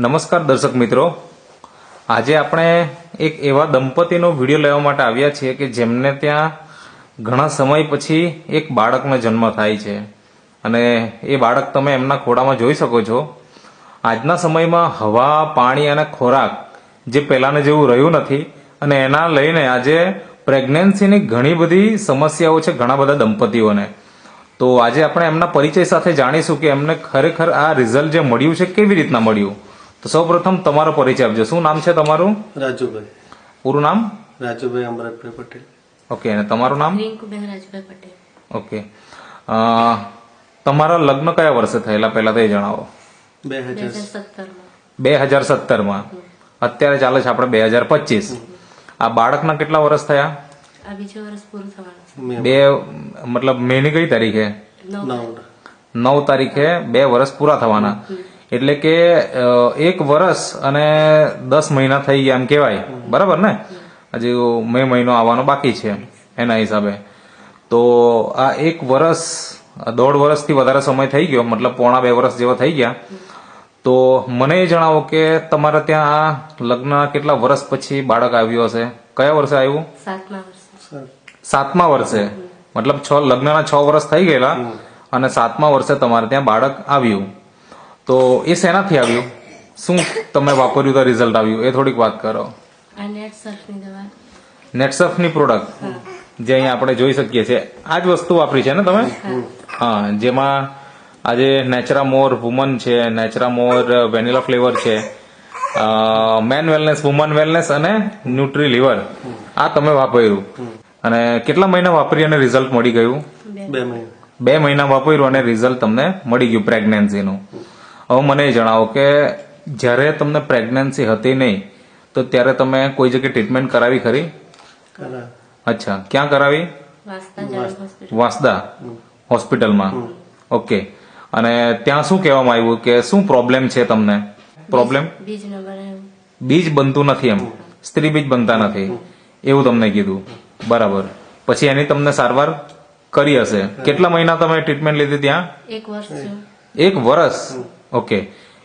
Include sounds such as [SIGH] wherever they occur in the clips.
નમસ્કાર દર્શક મિત્રો. આજે આપણે એક એવા દંપતીનો વીડિયો લેવા માટે આવ્યા છીએ કે જેમને ત્યાં ઘણા સમય પછી એક બાળકનો જન્મ થાય છે. અને એ બાળક તમે એમના ખોડામાં જોઈ શકો છો. આજના સમયમાં હવા, પાણી અને ખોરાક જે પહેલાંને જેવું રહ્યું નથી અને એના લઈને આજે પ્રેગ્નન્સીની ઘણી બધી સમસ્યાઓ છે ઘણા બધા દંપતીઓને. તો આજે આપણે એમના પરિચય સાથે જાણીશું કે એમને ખરેખર આ રિઝલ્ટ જે મળ્યું છે કેવી રીતના મળ્યું? તો સૌપ્રથમ તમારો પરિચય આપજો. શું નામ છે તમારું? રાજુભાઈ. પૂરું નામ? રાજુભાઈ અમરતભાઈ પટેલ. ઓકે અને તમારું નામ? રિંકુબેન રાજુભાઈ પટેલ. ઓકે. તમારા લગ્ન કયા વર્ષે થયેલા પહેલા તો એ જણાવો. બે હજાર સત્તરમાં. બે હજાર સત્તરમાં. અત્યારે ચાલે છે આપણે બે હજાર પચીસ. આ બાળકના કેટલા વર્ષ થયા? બીજું વર્ષ પૂરું થવાનું બે મતલબ મેની કઈ તારીખે? નવ. તારીખે બે વર્ષ પૂરા થવાના. એટલે કે એક વર્ષ અને દસ મહિના થઈ ગયા એમ કહેવાય. બરાબર ને? હજી મે મહિનો આવવાનો બાકી છે એના હિસાબે. તો આ એક વર્ષ દોઢ વર્ષથી વધારે સમય થઈ ગયો મતલબ પોણા બે વર્ષ જેવા થઈ ગયા. તો મને એ જણાવો કે તમારા ત્યાં આ લગ્ન કેટલા વર્ષ પછી બાળક આવ્યું હશે? કયા વર્ષે આવ્યું? સાતમા વર્ષે. સર સાતમા વર્ષે. મતલબ છ લગ્નના છ વર્ષ થઈ ગયેલા અને સાતમા વર્ષે તમારે ત્યાં બાળક આવ્યું. તો એ શેનાથી આવ્યું? શું તમે વાપર્યું તો રિઝલ્ટ આવ્યું? એ થોડીક વાત કરો. આ નેટ સર્ફની દવા નેટસફની પ્રોડક્ટ જે અહીંયા આપણે જોઈ શકીએ છીએ. આ જ વસ્તુ વાપરી છે ને તમે? હા. જેમાં આજે નેચરા મોર વુમન છે નેચરા મોર વેનીલા ફ્લેવર છે મેન વેલનેસ વુમન વેલનેસ અને ન્યુટ્રી લિવર આ તમે વાપર્યું. અને કેટલા મહિના વાપરી અને રિઝલ્ટ મળી ગયું? બે. બે મહિના. બે મહિના વાપર્યું અને રિઝલ્ટ તમને મળી ગયું પ્રેગ્નન્સીનું હવે મને એ જણાવો કે જ્યારે તમને પ્રેગ્નન્સી હતી નહીં તો ત્યારે તમે કોઈ જગ્યાએ ટ્રીટમેન્ટ કરાવી ખરી? અચ્છા. ક્યાં કરાવી? વાસદા વાંસદા? હોસ્પિટલમાં? ઓકે. અને ત્યાં શું કહેવામાં આવ્યું કે શું પ્રોબ્લેમ છે તમને? પ્રોબ્લેમ બીજ નંબર એવું બીજ બનતું નથી એમ. સ્ત્રી બીજ બનતા નથી. એવું તમને કીધું. બરાબર. પછી એની તમને સારવાર કરી હશે. કેટલા મહિના તમે ટ્રીટમેન્ટ લીધી ત્યાં? એક વર્ષ એક વર્ષ? ઓકે.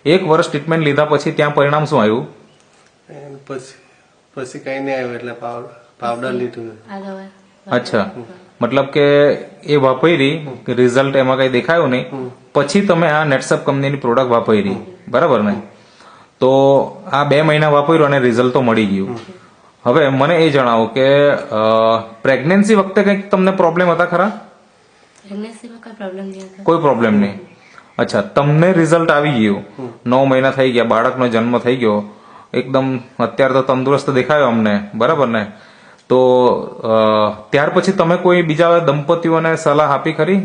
એક વર્ષ ટ્રીટમેન્ટ લીધા પછી ત્યાં પરિણામ શું આવ્યું? પછી પછી કઈ નહીં આવ્યું એટલે પાવડર લીધું. અચ્છા. મતલબ કે એ વાપરી રિઝલ્ટ એમાં કઈ દેખાયું નહીં. પછી તમે આ નેટસપ કંપનીની પ્રોડક્ટ વાપરી. બરાબર ને? તો આ બે મહિના વાપર્યું અને રિઝલ્ટ તો મળી ગયું. હવે મને એ જણાવો કે પ્રેગ્નન્સી વખતે કંઈક તમને પ્રોબ્લેમ હતા ખરા? કોઈ પ્રોબ્લેમ નહીં અચ્છા તમને રિઝલ્ટ આવી ગયું. નવ મહિના થઈ ગયા બાળકનો જન્મ થઈ ગયો. એકદમ અત્યારે તો તંદુરસ્ત દેખાયો અમને બરાબર ને? તો ત્યાર પછી તમે કોઈ બીજા દંપતીઓને સલાહ આપી ખરી?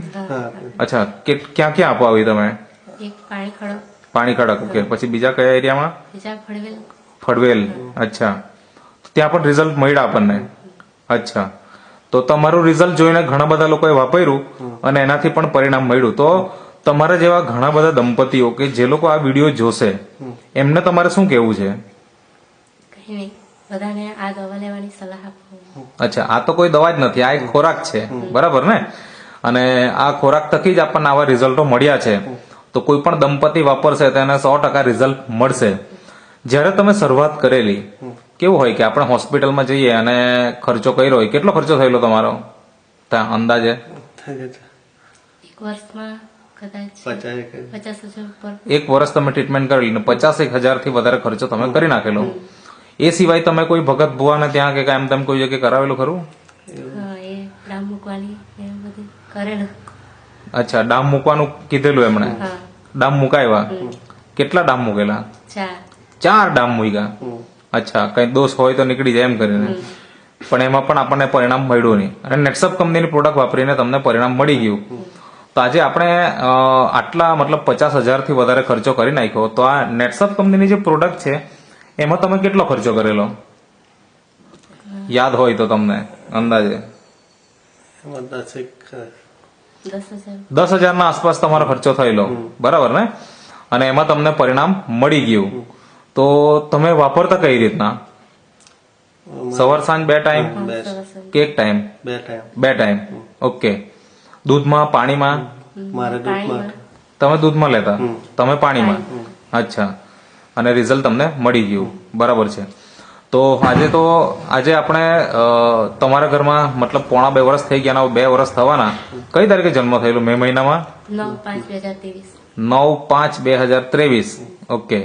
અચ્છા કે ક્યાં ક્યાં આપો આવી તમે? પાણી ખડક. ઓકે. પછી બીજા કયા એરિયામાં? ફળવેલ. ફડવેલ અચ્છા. ત્યાં પણ રિઝલ્ટ મળ્યા આપણને? અચ્છા. તો તમારું રિઝલ્ટ જોઈને ઘણા બધા લોકોએ વાપર્યું અને એનાથી પણ પરિણામ મળ્યું. તો તમારા જેવા ઘણા બધા દંપતીઓ કે જે લોકો આ વીડિયો જોશે એમને તમારે શું કહેવું છે? કઈ નહીં. બધાને આ દવા લેવાની સલાહ આપો. અચ્છા આ તો કોઈ દવા જ નથી આ એક ખોરાક છે. બરાબર ને? અને આ ખોરાક થકી જ આપણને આવા રિઝલ્ટો મળ્યા છે. તો કોઈ પણ દંપતી વાપરશે તેને સો ટકા રિઝલ્ટ મળશે. જ્યારે તમે શરૂઆત કરેલી કેવું હોય કે આપણે હોસ્પિટલમાં જઈએ અને ખર્ચો કર્યો હોય કેટલો ખર્ચો થયેલો તમારો? ત્યાં અંદાજે? એક વર્ષમાં એક પચાસ હજાર ઉપર. એક વર્ષ તમે ટ્રીટમેન્ટ કરેલી ને પચાસ એક હજારથી વધારે ખર્ચો તમે કરી નાખેલો. એ સિવાય તમે કોઈ ભગત ભુવાને ત્યાં કે એમ તેમ કોઈ જગ્યાએ કરાવેલું ખરું? હા એ ડામ મૂકવાની એ બધું કરેલું. અચ્છા ડામ મૂકવાનું કીધેલું એમણે? ડામ મુકાયવા? કેટલા ડામ મૂકેલા? ચાર. ચાર ડામ મૂક્યા? અચ્છા કઈ દોષ હોય તો નીકળી જાય એમ કરીને. પણ એમાં પણ આપણને પરિણામ મળ્યું નહીં. અને નેટસપ કંપનીની પ્રોડક્ટ વાપરીને તમને પરિણામ મળી ગયું. તો આજે આપણે આટલા મતલબ પચાસ હજારથી વધારે ખર્ચો કરી નાખ્યો. તો આ નેટસપ કંપનીની જે પ્રોડક્ટ છે એમાં તમે કેટલો ખર્ચો કરેલો? યાદ હોય તો તમને અંદાજે. દસ હજાર. દસ હજારના આસપાસ તમારો ખર્ચો થયેલો. બરાબર ને? અને એમાં તમને પરિણામ મળી ગયું. તો તમે વાપરતા કઈ રીતના? સવાર સાંજ બે ટાઈમ? કે એક ટાઈમ? બે ટાઈમ. બે ટાઈમ. ઓકે. દૂધમાં પાણીમાં? મારે દૂધમાં. તમે દૂધમાં લેતા? તમે પાણીમાં? અચ્છા. અને રિઝલ્ટ તમને મળી ગયું. બરાબર છે. તો આજે તો આજે આપણે તમારા ઘરમાં મતલબ પોણા બે વર્ષ થઈ ગયા બે વર્ષ થવાના. કઈ તારીખે જન્મ થયેલો? મે મહિનામાં? નવ પાંચ બે હજાર ત્રેવીસ. નવ પાંચ બે હજાર ત્રેવીસ. ઓકે.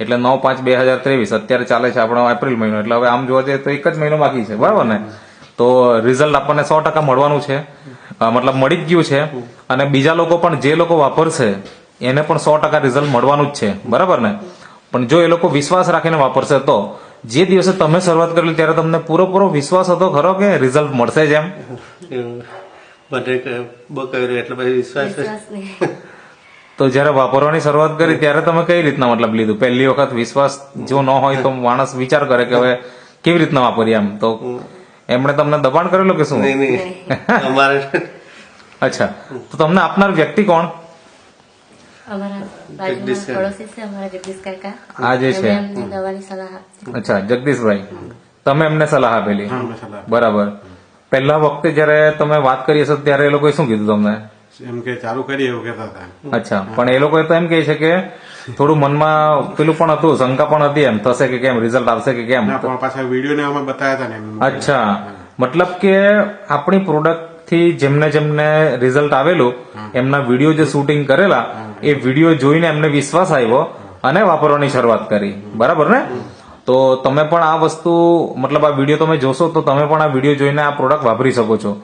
એટલે નવ પાંચ બે હજાર ત્રેવીસ. અત્યારે ચાલે છે આપણો એપ્રિલ મહિનો. એટલે હવે આમ જોવા જઈએ તો એક જ મહિનો બાકી છે. બરાબર ને? તો રિઝલ્ટ આપણને સો ટકા મળવાનું છે. મતલબ મળી જ ગયું છે. અને બીજા લોકો પણ જે લોકો વાપરશે એને પણ સો ટકા રિઝલ્ટ મળવાનું જ છે. બરાબર ને? પણ જો એ લોકો વિશ્વાસ રાખીને વાપરશે તો જે દિવસે તમે શરૂઆત કરેલી ત્યારે તમને પૂરેપૂરો વિશ્વાસ હતો ખરો કે રિઝલ્ટ મળશે જ એમ? એટલે પછી વિશ્વાસ [LAUGHS] તો જ્યારે વાપરવાની શરૂઆત કરી ત્યારે તમે કઈ રીતના મતલબ લીધું? પહેલી વખત વિશ્વાસ જો ન હોય તો માણસ વિચાર કરે કે હવે કેવી રીતના વાપરીએ એમ? તો એમણે તમને દબાણ કરેલું કે શું? નહીં નહીં. અમારે અચ્છા. તો તમને આપનાર વ્યક્તિ કોણ? છે. અમારા જગદીશ કાકા. આ જે છે. એમણે અમને દવાની સલાહ આપી. અચ્છા જગદીશભાઈ. તમે એમને સલાહ આપેલી. બરાબર. પહેલા વખતે જ્યારે તમે વાત કરી હશે ત્યારે એ લોકોએ શું કીધું તમને? એમ કે ચાલુ કરી એવું કહેતા હતા. અચ્છા પણ એ લોકો તો એમ કહે છે કે થોડું મનમાં પેલું પણ હતું શંકા પણ હતી એમ થશે કે કેમ રિઝલ્ટ આવશે કે કેમ. પાછા વીડિયો ને અમે બતાવ્યા હતા ને અચ્છા. મતલબ કે આપણી પ્રોડક્ટથી જેમને જેમને રિઝલ્ટ આવેલું એમના વીડિયો જે શૂટિંગ કરેલા એ વીડિયો જોઈને એમને વિશ્વાસ આવ્યો અને વાપરવાની શરૂઆત કરી. બરાબર ને? તો તમે પણ આ વસ્તુ મતલબ આ વીડિયો તમે જોશો તો તમે પણ આ વીડિયો જોઈને આ પ્રોડક્ટ વાપરી શકો છો.